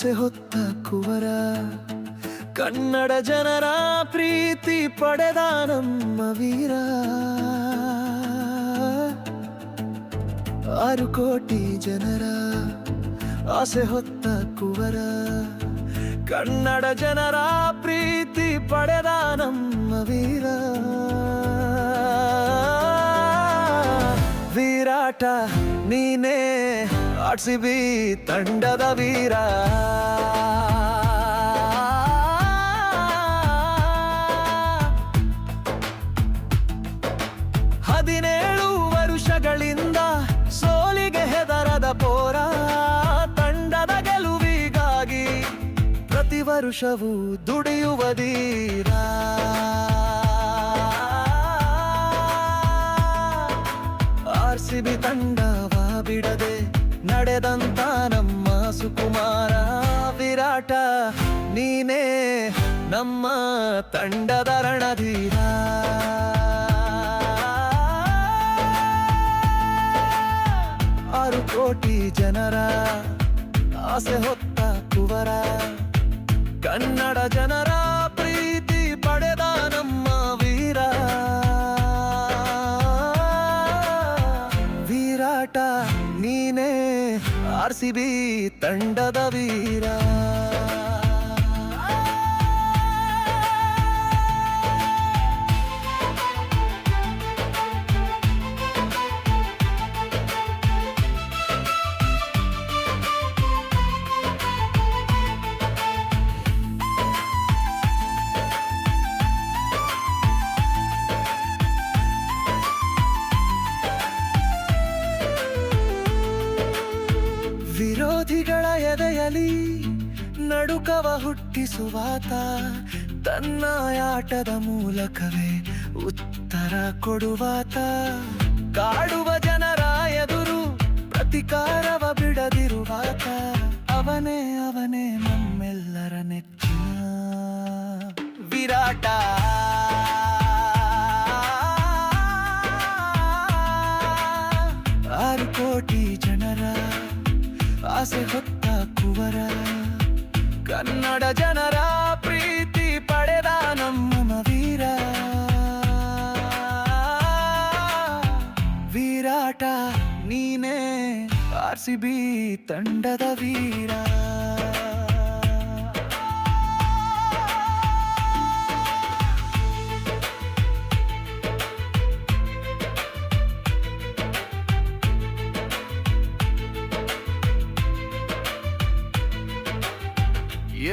ಆರು ಕೋಟಿ ಜನರ ಆಸೆ ಹೊತ್ತ ಕುವರ ಕನ್ನಡ ಜನರ ಪ್ರೀತಿ ಪಡೆದ ನಮ್ಮ ವೀರ ಆರು ಕೋಟಿ ಜನರ ಆಸೆ ಹೊತ್ತ ಕುವರ ಕನ್ನಡ ಜನರ ಪ್ರೀತಿ ಪಡೆದ ನಮ್ಮ ವೀರ ವಿರಾಟ ನೀನೇ ಆರ್ ಸಿ ಬಿ ತಂಡದ ವೀರ. ಹದಿನೇಳು ವರುಷಗಳಿಂದ ಸೋಲಿಗೆ ಹೆದರದ ಪೋರ. ತಂಡದ ಗೆಲುವಿಗಾಗಿ ಪ್ರತಿ ವರುಷವೂ ದುಡಿಯುವ ದೀರ ಆರ್ಸಿಬಿ ತಂಡವ ಬಿಡದೆ ನಮ್ಮ ತಂಡದ ರಣಧೀರ. ಆರು ಕೋಟಿ ಜನರ ಆಸೆ ಹೊತ್ತ ಕುವರ. ಕನ್ನಡ ಜನರ ಪ್ರೀತಿ ಪಡೆದ ನಮ್ಮ ವೀರ. ವಿರಾಟ ನೀನೇ ಆರ್ ಸಿ ಬಿ ತಂಡದ ವೀರ. ನಡುಕವ ಹುಟ್ಟಿಸುವಾತ ತನ್ನ ಆಟದ ಮೂಲಕವೇ ಉತ್ತರ ಕೊಡುವಾತ ಕಾಡುವ ಜನರ ಎದುರು ಪ್ರತಿಕಾರವ ಬಿಡದಿರುವಾತ ಅವನೇ ಅವನೇ ನಮ್ಮೆಲ್ಲರ ನೆಚ್ಚಿನ ವಿರಾಟ. ಆರು ಕೋಟಿ ಜನರ ಆಸೆ ಹೊತ್ತ ಕುವರ. ಕನ್ನಡ ಜನರ ಪ್ರೀತಿ ಪಡೆದ ನಮ್ಮ ವೀರ ವಿರಾಟ ನೀನೇ ಆರ್ ಸಿ ಬಿ ತಂಡದ ವೀರ.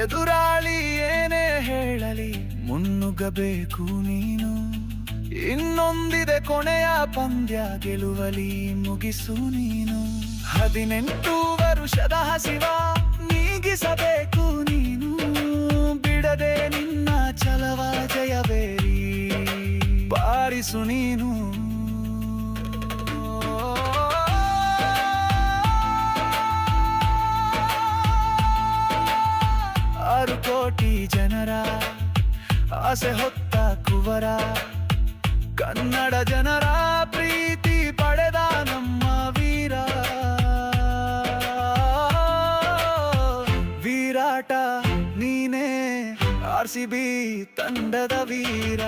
ಎದುರಾಳಿ ಏನೇ ಹೇಳಲಿ, ಮುನ್ನುಗ್ಗಬೇಕು ನೀನು. ಇನ್ನೊಂದಿದೆ ಕೊನೆಯ ಪಂದ್ಯ, ಗೆಲುವಲಿ ಮುಗಿಸು ನೀನು. ಹದಿನೆಂಟು ವರುಷದ ಹಸಿವ, ನೀಗಿಸಬೇಕು ನೀನು. ಬಿಡದೆ ನಿನ್ನ ಛಲವ, ಜಯವೇರಿ. ಬಾರಿಸು ನೀನು. ಕೋಟಿ ಜನರ ಆಸೆ ಹೊತ್ತ ಕುವರ. ಕನ್ನಡ ಜನರ ಪ್ರೀತಿ ಪಡೆದ ನಮ್ಮ ವೀರ. ವಿರಾಟ ನೀನೇ ಆರ್ ಸಿ ಬಿ ತಂಡದ ವೀರ.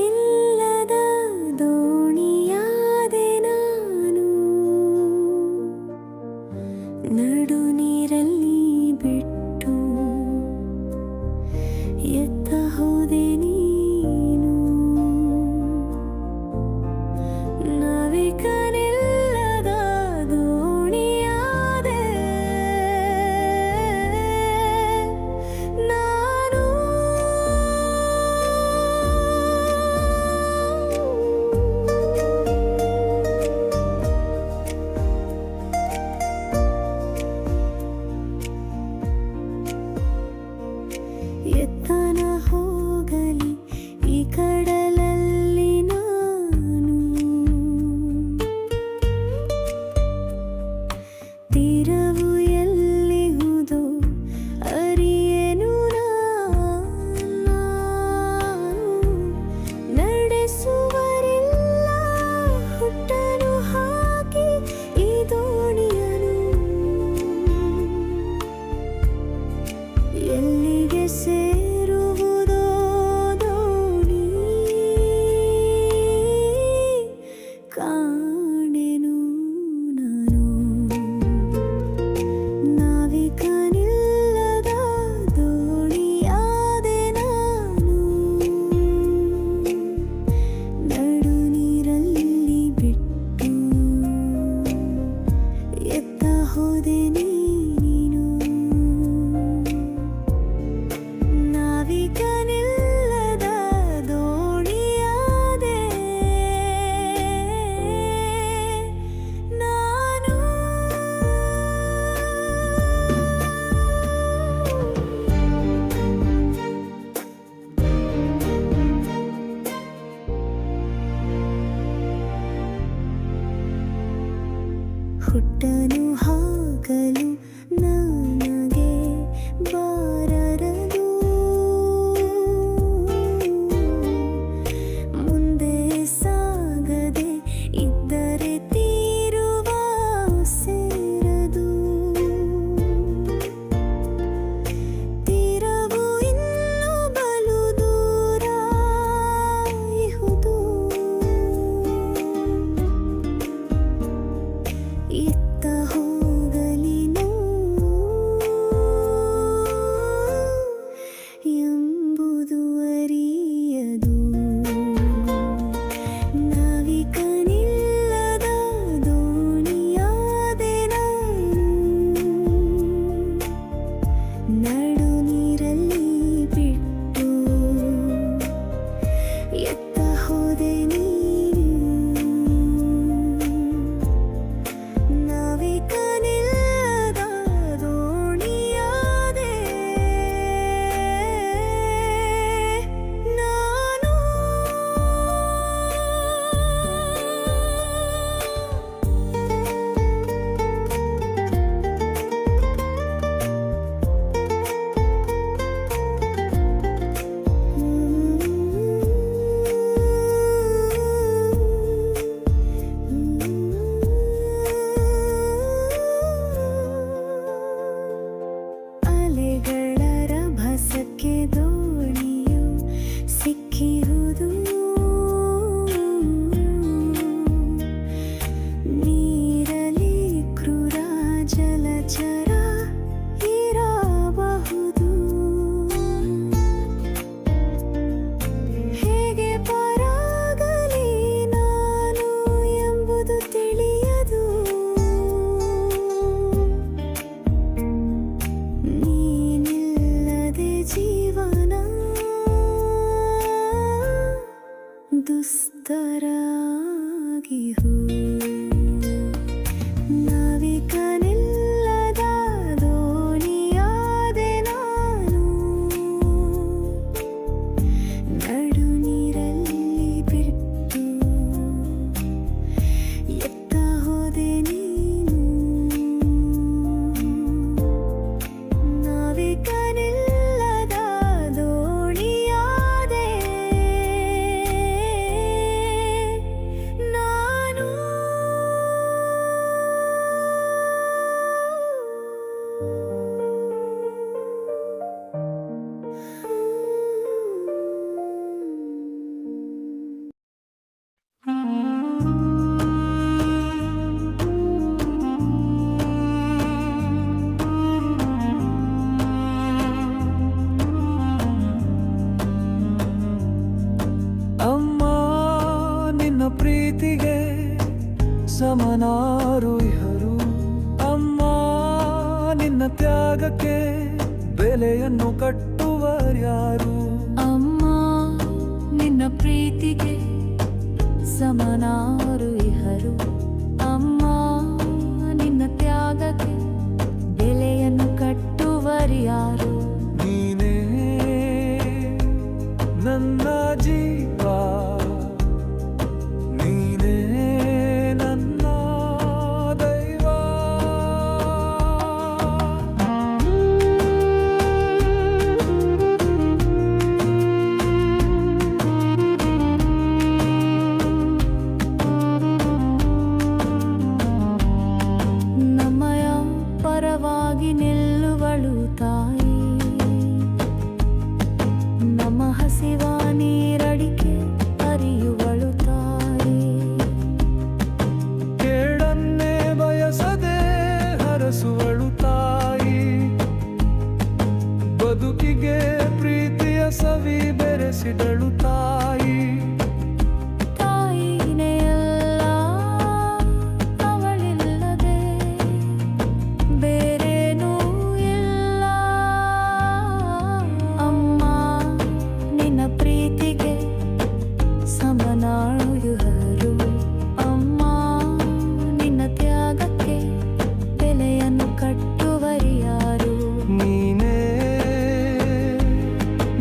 நில்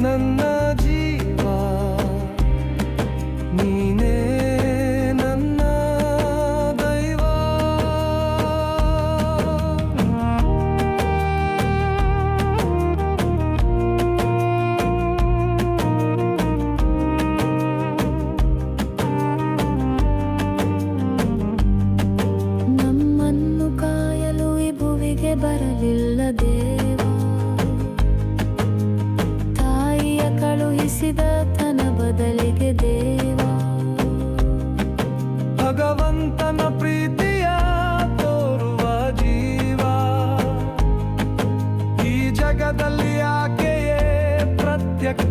ನನ್ನ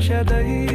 ಶದೈ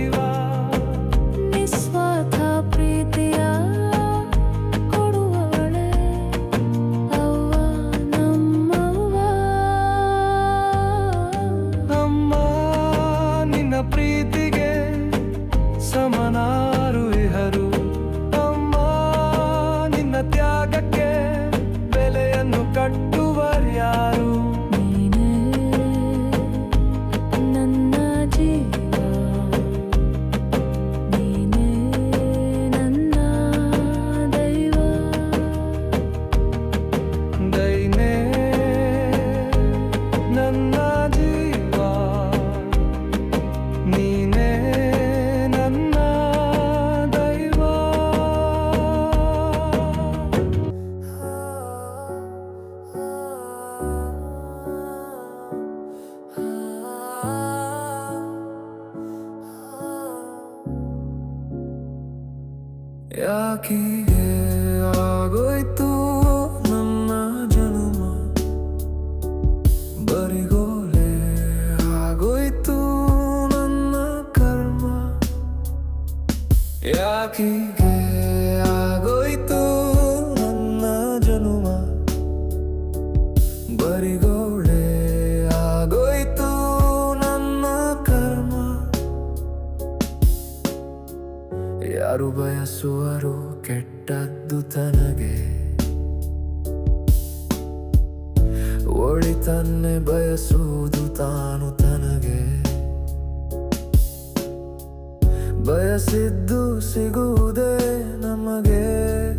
ಬಯಸಿದ್ದು ಸಿಗುವುದೇ ನಮಗೆ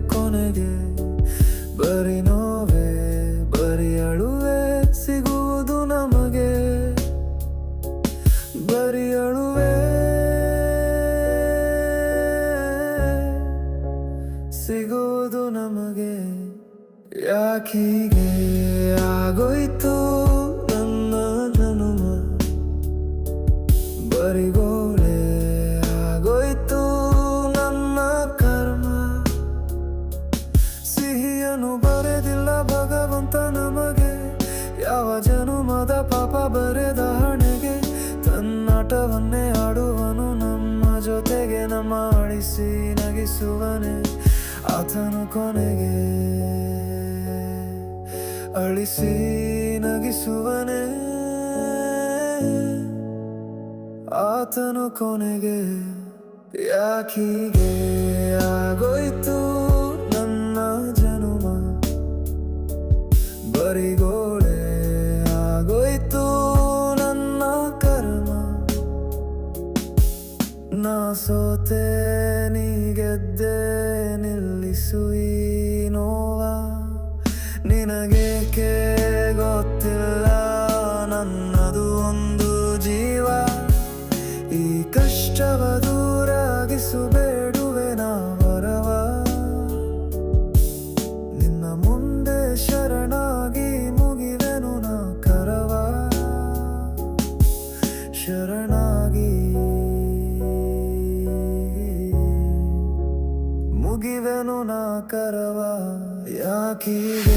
ಕೊನೆಗೆ. ಬರಿ ನೋವೇ, ಬರಿ ಅಳುವೆ ಸಿಗುವುದು ನಮಗೆ. ಬರಿ ಅಳುವೆ ಸಿಗುವುದು ನಮಗೆ. ಯಾಕೀಗೆ ಯಾವ ಜನುಮದ ಪಾಪ ಬರೆದ ಹಣೆಗೆ ತನ್ನಾಟವನ್ನೇ ಆಡುವನು ನಮ್ಮ ಜೊತೆಗೆ, ನಮ್ಮ ಆಡಿಸಿ ನಗಿಸುವನೆ ಆತನು ಕೊನೆಗೆ. ಅಳಿಸಿ ನಗಿಸುವನೆ ಆತನು ಕೊನೆಗೆ. ಯಾಕೀಗೆ ಆಗೋಯ್ತು ನನ್ನ ಜನುಮ? ಬರಿಗೋ so teni gedde nel suo You.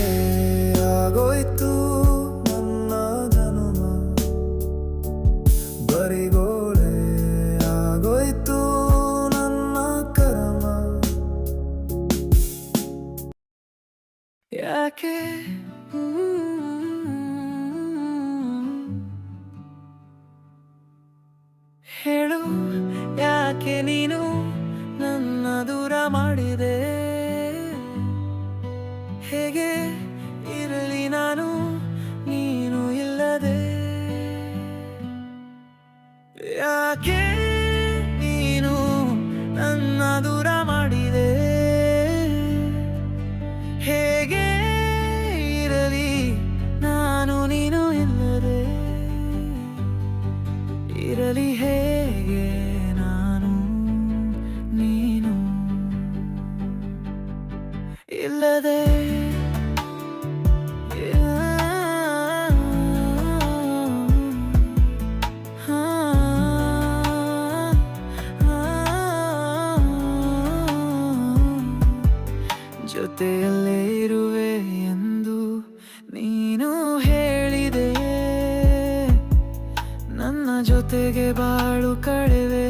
ಜೊತೆಗೆ ಬಾಳು ಕಳೆವೆ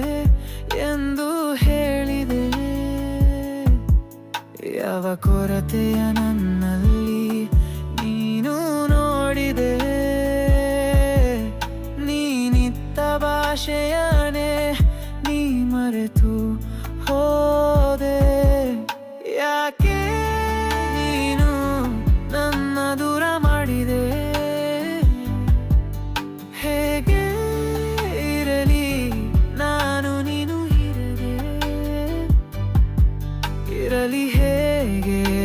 ಎಂದು ಹೇಳಿದೆ. ಯಾವ ಕೊರತೆಯ ನನ್ನಲ್ಲಿ ನೀನು ನೋಡಿದೆ. ನೀನಿತ್ತ ಭಾಷೆಯ ಇರಲಿ ಹೇಗೆ?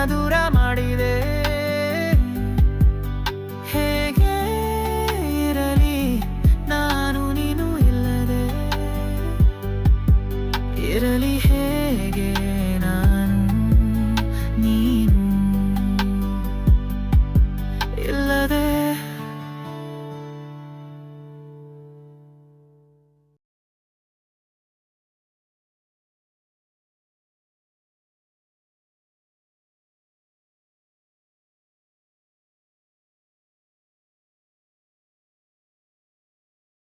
మధురమా